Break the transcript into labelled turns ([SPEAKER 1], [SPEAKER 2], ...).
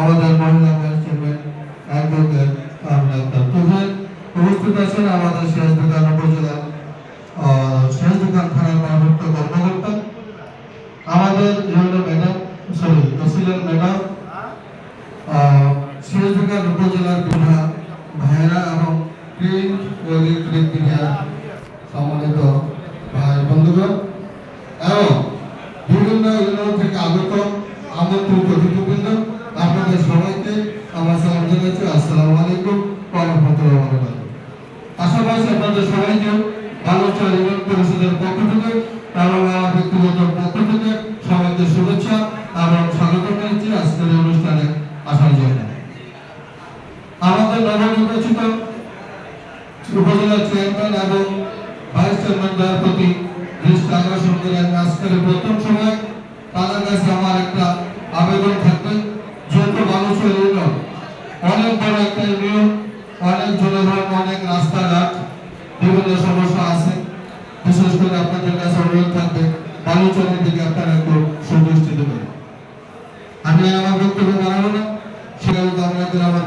[SPEAKER 1] আমাদের মহিলা vice chairman উপস্থিত আছেন আমাদের শেষ দোকান শেষ দোকান থানার কর্মকর্তা, আমাদের ম্যাডাম সরি তহসিলের ম্যাডাম শেষ দোকান উপজেলার ভাইয়েরা এবং সম্মানিত ভাই বন্ধুগণ, এবং বিভিন্ন থেকে আগত আমন্ত্রিত অতিথিবৃন্দ আপনাদের সবাইকে আমার সালাম জানাচ্ছি ওয়া রাহমাতুল্লাহি ওয়া বারাকাতুহু পাশাপাশি আপনাদের সবাইকে বালুচর ইউনিয়ন পরিষদের পক্ষ থেকে এবং ব্যক্তিগত পক্ষ থেকে সবাইকে শুভেচ্ছা এবং স্বাগত জানাচ্ছি আজকের অনুষ্ঠানে আসার জন্য। আমাদের নবনির্বাচিত উপজেলা চেয়ারম্যান এবং ভাইস চেয়ারম্যান দ্বয়ের প্রতি দৃষ্টি আকর্ষণ করে আজকের প্রথম সময় তাদের কাছে আমার একটা আবেদন থাকবে যেহেতু মানুষের ইউনিয়ন। অনেক বড় একটা ইউনিয়ন অনেক জনগণ, অনেক রাস্তাঘাট, বিভিন্ন সমস্যা আছে। বিশেষ করে আপনাদের কাছে অনুরোধ থাকবে, বালুচরের দিকে আপনারা একটু সুদৃষ্টি দেবেন। আমি আমার বক্তব্য বাড়াবো না। সেখানে আমাদের আমার